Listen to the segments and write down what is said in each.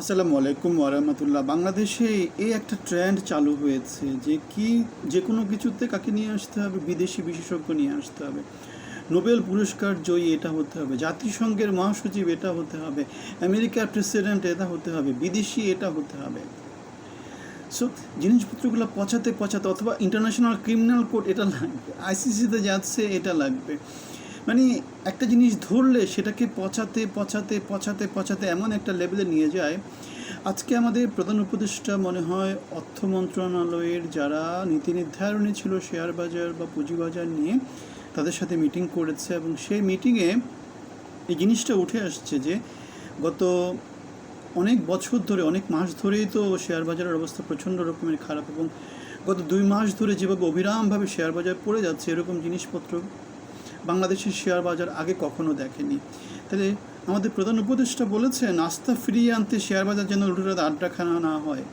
আসসালামু আলাইকুম ওরহমতুল্লাহ বাংলাদেশে এই একটা ট্রেন্ড চালু হয়েছে যে কি, যে কোনো কিছুতে কাকে নিয়ে আসতে হবে? বিদেশি বিশেষজ্ঞ নিয়ে আসতে হবে। নোবেল পুরস্কার জয়ী এটা হতে হবে। জাতিসংঘের মহাসচিব এটা হতে হবে। আমেরিকার প্রেসিডেন্ট এটা হতে হবে। বিদেশি এটা হতে হবে। সো জিনিসপত্রগুলো পচাতে পচাতে অথবা ইন্টারন্যাশনাল ক্রিমিনাল কোর্ট এটা লাগবে। আইসিসিতে যাচ্ছে এটা লাগবে। মানে একটা জিনিস ধরলে সেটাকে পচাতে পচাতে পচাতে পচাতে এমন একটা লেভেলে নিয়ে যায়। আজকে আমাদের প্রধান উপদেষ্টা মনে হয় অর্থ মন্ত্রণালয়ের যারা নীতি নির্ধারণী ছিল শেয়ার বাজার বা পুঁজিবাজার নিয়ে, তাদের সাথে মিটিং করেছে এবং সেই মিটিংয়ে এই জিনিসটা উঠে আসছে যে গত অনেক বছর ধরে, অনেক মাস ধরেই তো শেয়ার বাজারের অবস্থা প্রচণ্ড রকমের খারাপ এবং গত দুই মাস ধরে যেভাবে অবিরামভাবে শেয়ার বাজার পড়ে যাচ্ছে, এরকম জিনিসপত্র বাংলাদেশের শেয়ার বাজার আগে কখনো দেখেনি। তাহলে আমাদের প্রধান উপদেষ্টা বলেছেন, আস্থা ফিরিয়ে আনতে শেয়ার বাজার যেন লুটেরা আড্ডাখানা না হয়।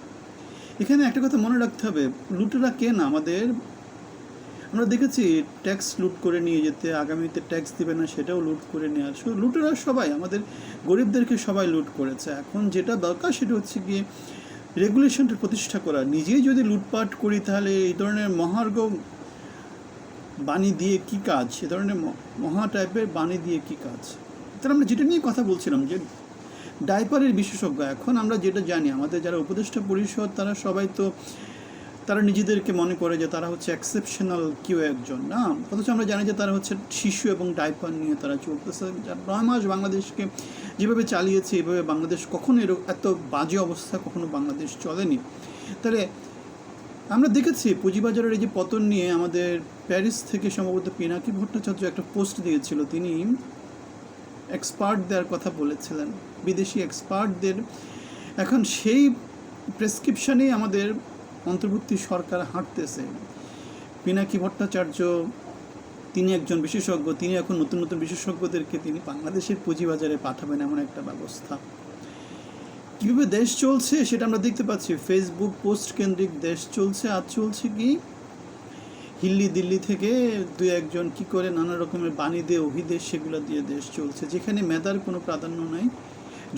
এখানে একটা কথা মনে রাখতে হবে, লুটেরা কে না? আমাদের, আমরা দেখেছি ট্যাক্স লুট করে নিয়ে যেতে, আগামীতে ট্যাক্স দিবে না, সেটাও লুট করে নিয়ে। আসবে লুটেরা সবাই, আমাদের গরিবদেরকে সবাই লুট করেছে। এখন যেটা দরকার সেটা হচ্ছে গিয়ে রেগুলেশনটা প্রতিষ্ঠা করা। নিজেই যদি লুটপাট করি তাহলে এই ধরনের মহার্ঘ বাণী দিয়ে কি কাজ? সে ধরনের মহা টাইপের বাণী দিয়ে কি কাজ? তাহলে আমরা যেটা নিয়ে কথা বলছিলাম যে ডাইপারের বিশেষজ্ঞ, এখন আমরা যেটা জানি, আমাদের যারা উপদেষ্টা পরিষদ, তারা সবাই তো, তারা নিজেদেরকে মনে করে যে তারা হচ্ছে এক্সেপশনাল কেউ একজন, না? অথচ আমরা জানি যে তারা হচ্ছে শিশু এবং ডাইপার নিয়ে তারা চলতেছে। নয় মাস বাংলাদেশকে যেভাবে চালিয়েছে, এভাবে বাংলাদেশ কখনো এরকম এত বাজে অবস্থা কখনো বাংলাদেশ চলেনি। তাহলে আমরা দেখেছি পুঁজিবাজারের এই যে পতন নিয়ে আমাদের প্যারিস থেকে সম্ভবত পিনাকি ভট্টাচার্য একটা পোস্ট দিয়েছিল। তিনি এক্সপার্ট দেওয়ার কথা বলেছিলেন, বিদেশি এক্সপার্টদের এখন সেই প্রেসক্রিপশনেই আমাদের অন্তর্বর্তী সরকার হাঁটতেছে। পিনাকি ভট্টাচার্য, তিনি একজন বিশেষজ্ঞ, তিনি এখন নতুন নতুন বিশেষজ্ঞদেরকে তিনি বাংলাদেশের পুঁজিবাজারে পাঠাবেন এমন একটা ব্যবস্থা। কীভাবে দেশ চলছে সেটা আমরা দেখতে পাচ্ছি। ফেসবুক পোস্ট কেন্দ্রিক দেশ চলছে আর চলছে কি? হিল্লি, দিল্লি থেকে দু একজন কি করে নানা রকমের বাণী দিয়ে, অভিদেশ সেগুলো দিয়ে দেশ চলছে, যেখানে মেধার কোনো প্রাধান্য নাই,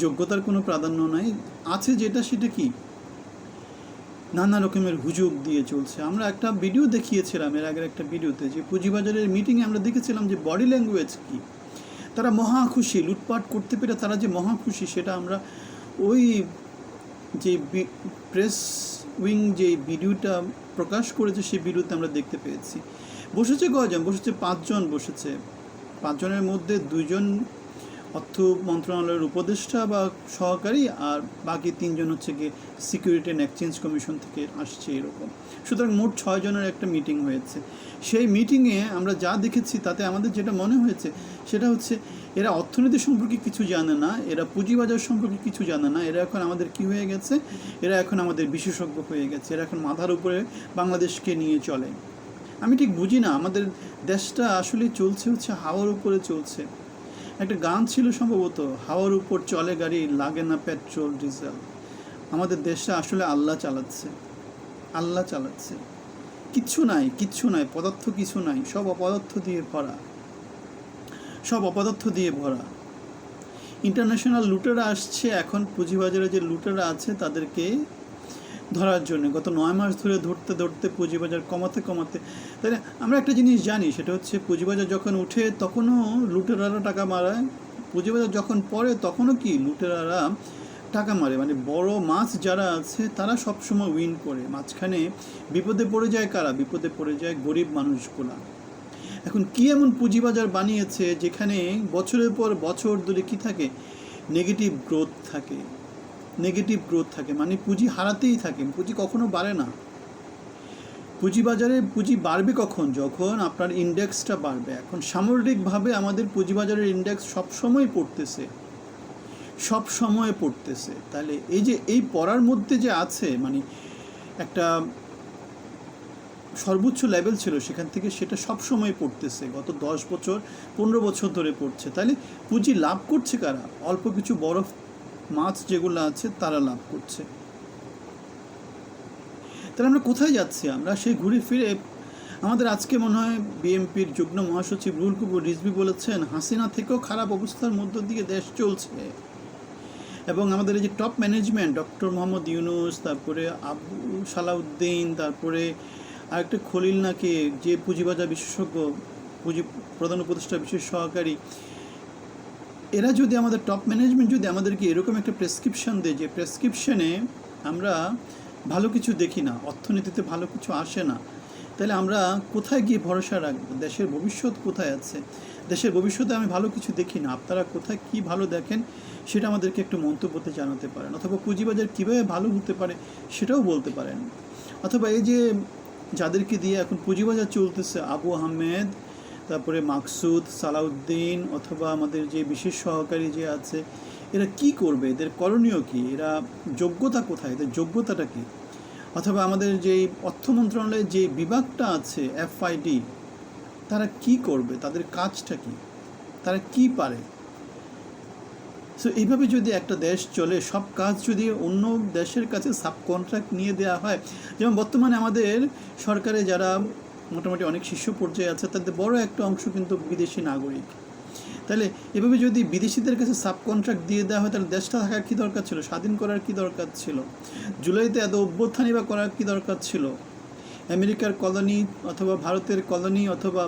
যোগ্যতার কোনো প্রাধান্য নাই, আছে যেটা সেটা কি? নানা রকমের হুজুগ দিয়ে চলছে। আমরা একটা ভিডিও দেখিয়েছিলাম, এর আগের একটা ভিডিওতে যে পুঁজিবাজারের মিটিংয়ে আমরা দেখেছিলাম যে বডি ল্যাঙ্গুয়েজ কি? তারা মহা খুশি, লুটপাট করতে পেরে তারা যে মহা খুশি, সেটা আমরা ওই যে প্রেস উইং যে ভিডিওটা প্রকাশ করেছে, সেই ভিডিওতে আমরা দেখতে পেয়েছি। বসেছে কজন বসেছে পাঁচজন বসেছে। পাঁচজনের মধ্যে দুইজন অর্থ মন্ত্রণালয়ের উপদেষ্টা বা সহকারী, আর বাকি তিনজন হচ্ছে গিয়ে সিকিউরিটি অ্যান্ড এক্সচেঞ্জ কমিশন থেকে আসছে এরকম। সুতরাং মোট ছয় জনের একটা মিটিং হয়েছে। সেই মিটিংয়ে আমরা যা দেখেছি, তাতে আমাদের যেটা মনে হয়েছে, সেটা হচ্ছে এরা অর্থনীতি সম্পর্কে কিছু জানে না, এরা পুঁজিবাজার সম্পর্কে কিছু জানে না। এরা এখন আমাদের কি হয়ে গেছে? এরা এখন আমাদের বিশেষজ্ঞ হয়ে গেছে। এরা এখন মাথার উপরে বাংলাদেশকে নিয়ে চলে। আমি ঠিক বুঝি না, আমাদের দেশটা আসলে চলছে হচ্ছে হাওয়ার উপরে চলছে। একটা গান ছিল সম্ভবত, হাওয়ার উপর চলে গাড়ি, লাগে না পেট্রোল, ডিজেল। আমাদের দেশটা আসলে আল্লাহ চালাচ্ছে। আল্লাহ চালাচ্ছে। কিচ্ছু নাই কিচ্ছু নাই, পদার্থ কিছু নাই, সব অপদার্থ দিয়ে ভরা। সব অপদার্থ দিয়ে ভরা। ইন্টারন্যাশনাল লুটেরা আসছে, এখন পুঁজিবাজারে যে লুটেরা আছে, তাদেরকে ধরার জন্য, গত নয় মাস ধরে ধরতে ধরতে পুঁজিবাজার কমাতে কমাতে। তাহলে আমরা একটা জিনিস জানি, সেটা হচ্ছে পুঁজিবাজার যখন উঠে, তখনও লুটেরারা টাকা মারায়। পুঁজিবাজার যখন পড়ে, তখনও কি লুটেরারা টাকা মারে? মানে বড় মাছ যারা আছে, তারা সবসময় উইন করে। মাঝখানে বিপদে পড়ে যায় কারা? বিপদে পড়ে যায় গরিব মানুষগুলা। এখন কি এমন পুঁজিবাজার বানিয়েছে, যেখানে বছরের পর বছর ধরে কি থাকে? নেগেটিভ গ্রোথ থাকে। নেগেটিভ গ্রোথ থাকে। মানে পুঁজি হারাতেই থাকে। পুঁজি কখনো বাড়ে না। পুঁজিবাজারে পুঁজি বাড়বে কখন? যখন আপনার ইন্ডেক্সটা বাড়বে। এখন সামগ্রিকভাবে আমাদের পুঁজিবাজারের ইন্ডেক্স সবসময় পড়তেছে। সব সময় পড়তেছে। তাহলে এই যে, এই পড়ার মধ্যে যে আছে মানে একটা সর্বোচ্চ লেভেল ছিল সেখান থেকে সেটা সব সময় পড়তেছে। গত দশ বছর, পনেরো বছর ধরে পড়ছে। তাহলে পুঁজি লাভ করছে কারা? অল্প কিছু বড় মাছ যেগুলো আছে তারা লাভ করছে। তাহলে আমরা কোথায় যাচ্ছি আমরা? সেই ঘুরে ফিরে আমাদের আজকে মনে হয় বিএমপির যুগ্ম মহাসচিব রুল কুকুর রিজভি বলেছেন, হাসিনা থেকেও খারাপ অবস্থার মধ্য দিয়ে দেশ চলছে। এবং আমাদের এই যে top management doctor Mohammad Yunus, তারপরে আবু সালাউদ্দিন, তারপরে আরেকটা খলিল নাকি, যে পুঁজিবাজার বিশেষজ্ঞ, পুঁজি প্রধান উপদেষ্টা, বিশেষ সহকারী এরা যদি আমাদের টপ ম্যানেজমেন্ট যদি আমাদেরকে এরকম একটা প্রেসক্রিপশন দেয় যে প্রেসক্রিপশনে আমরা ভালো কিছু দেখি না, অর্থনীতিতে ভালো কিছু আসে না, তাহলে আমরা কোথায় গিয়ে ভরসা রাখব? দেশের ভবিষ্যৎ কোথায় আছে? দেশের ভবিষ্যতে আমি ভালো কিছু দেখি না, আপনারা কোথায় কি ভালো দেখেন সেটা আমাদেরকে একটু মন্তব্যতে জানাতে পারেন। অথবা পুঁজিবাজার কীভাবে ভালো হতে পারে সেটাও বলতে পারেন। অথবা এই যে যাদেরকে দিয়ে এখন পুঁজিবাজার চলতেছে, আবু আহমেদ তারপরে মাকসুদ, সালাউদ্দিন অথবা আমাদের যে বিশেষ সহকারী যে আছে, এরা কি করবে? এদের করণীয় কি? এরা যোগ্যতা কোথায়? এদের যোগ্যতাটা কি? অথবা আমাদের যে অর্থ মন্ত্রণালয়ের যে বিভাগটা আছে এফআইডি তারা কি করবে? তাদের কাজটা কি? তারা কি পারে? সো এইভাবে যদি একটা দেশ চলে, সব কাজ যদি অন্য দেশের কাছে সাব কন্ট্রাক্ট নিয়ে দেওয়া হয়, যেমন বর্তমানে আমাদের সরকারে যারা মোটামুটি অনেক শীর্ষ পর্যায়ে আছে, তাদের বড় একটা অংশ কিন্তু বিদেশি নাগরিক। তাহলে এভাবে যদি বিদেশিদের কাছে সাব কন্ট্রাক্ট দিয়ে দেওয়া হয়, তাহলে দেশটা থাকার কী দরকার ছিল? স্বাধীন করার কী দরকার ছিল? জুলাইতে এত অভ্যুত্থানই বা করার কী দরকার ছিল? আমেরিকার কলোনি অথবা ভারতের কলোনি অথবা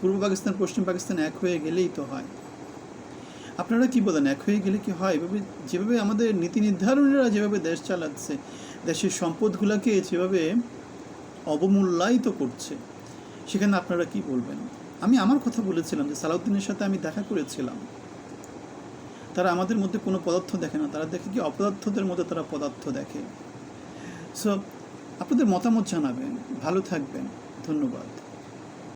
পূর্ব পাকিস্তান, পশ্চিম পাকিস্তান এক হয়ে গেলেই তো হয়। আপনারা কি বলেন, এক হয়ে গেলে কি হয়? এভাবে যেভাবে আমাদের নীতি নির্ধারণীরা যেভাবে দেশ চালাচ্ছে, দেশের সম্পদগুলোকে যেভাবে অবমূল্যায়িত করছে। সেখানে আপনারা কি বলবেন? আমি আমার কথা বলেছিলাম যে সালাউদ্দিনের সাথে আমি দেখা করেছিলাম। তারা আমাদের মধ্যে কোনো পদার্থ দেখে না। তারা দেখে কি অপদার্থদের মধ্যে তারা পদার্থ দেখে। সো আপনাদের মতামত জানাবেন। ভালো থাকবেন। ধন্যবাদ।